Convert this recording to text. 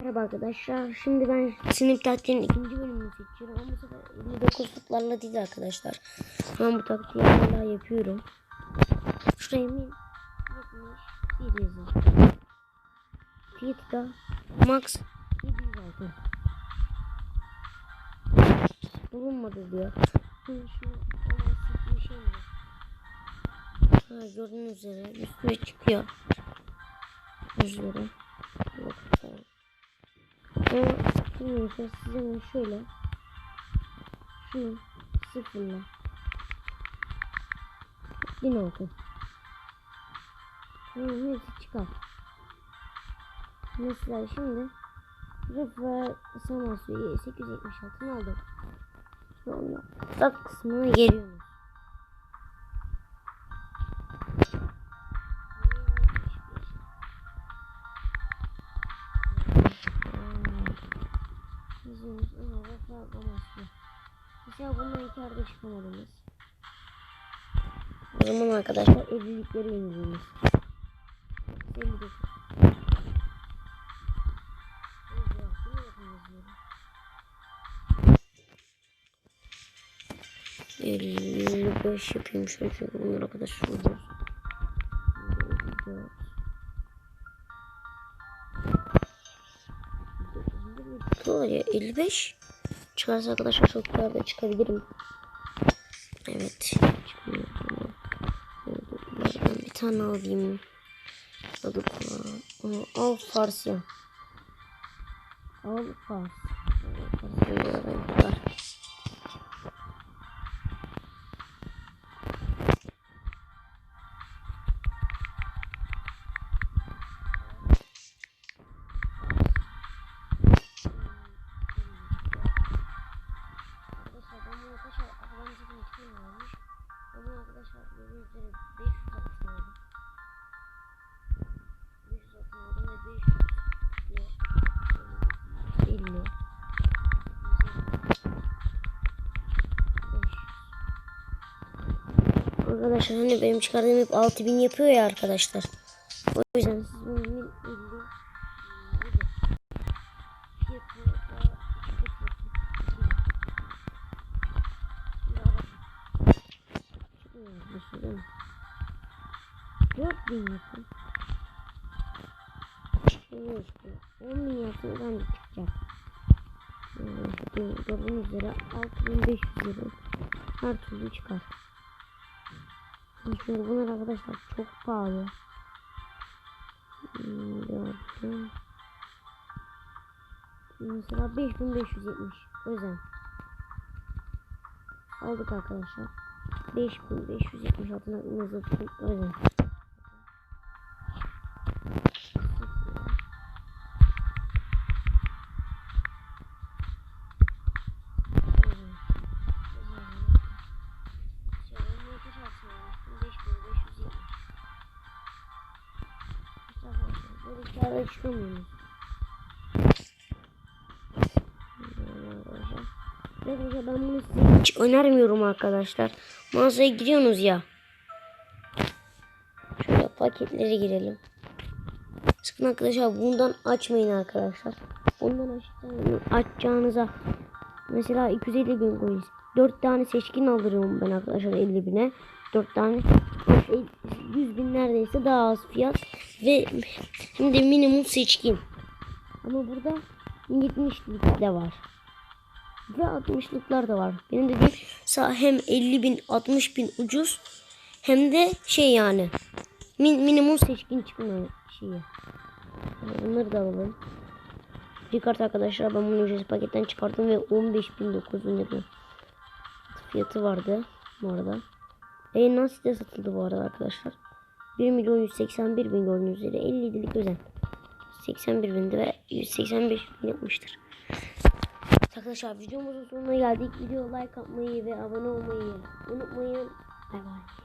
Merhaba arkadaşlar. Şimdi ben sınıf taktiğinin ikinci bölümünü seçiyorum. Ama bu sefer 59 futlarla değil arkadaşlar. Ben bu taktiği hala yapıyorum. Şuraya min 71 yazalım. Fiyatı max 706. Bulunmadı diyor. Şimdi şu bir şey mi? Ha, gördüğünüz üzere üstüne çıkıyor. Neyse size şöyle şunu sıfırla bin olsun. Bunun hepsi çıkar. Mesela şimdi Rıfı Samasyo'yu 876'ını aldık. Sonra stat kısmına geliyoruz. Mesela bundan karda çıkamadınız. O zaman arkadaşlar evlilikleri yeniliniz. 59. Elli beş yapayım şöyle çünkü bunlar arkadaşlar. Elli dört. Dolar ya 55 çıkarsa arkadaşlar çok da çıkabilirim. Evet. Ben bir tane alayım. Kola. Al Farsya. Al Fars. Farsya Arkadaşlar hani benim çıkardığım hep 6000 yapıyor ya arkadaşlar. O yüzden siz bunu 50 fiyatı da Dört bin yapın. Evet, on bin yapın de çıkacak. Gördüğünüz üzere 6500 lira her türlü çıkar. Çünkü bunlar arkadaşlar çok pahalı. Hmm, Gördüm. Mesela 5570 özel. Aldık arkadaşlar. 5570 altına özel. Böyle çıkamıyoruz. Arkadaşlar ben bunu hiç önermiyorum arkadaşlar. Mağazaya giriyorsunuz ya. Şöyle paketlere girelim. Sakın arkadaşlar bundan açmayın arkadaşlar. Bundan açacağınız, açacağınıza mesela 250 bin coins. 4 tane seçkin alırım ben arkadaşlar 50 bine. 4 tane 100 bin neredeyse daha az fiyat ve de minimum seçkin. Ama burada 70'lik de var. Ve 60'lıklar da var. Benim dediğim sağ hem 50 bin 60 bin ucuz hem de şey yani min, minimum seçkin çıkma şeyi. Bunları da alalım. Bir kart arkadaşlar ben bunu ücretsiz paketten çıkarttım ve 15.900 lira fiyatı vardı bu arada. E nasıl de satıldı bu arada arkadaşlar. 1 milyon 181 bin gördüğünüz üzere 57'lik özel. 81 bindi ve 185 bin yapmıştır. Arkadaşlar videomuzun sonuna geldik. Video like atmayı ve abone olmayı unutmayın. Bay bay.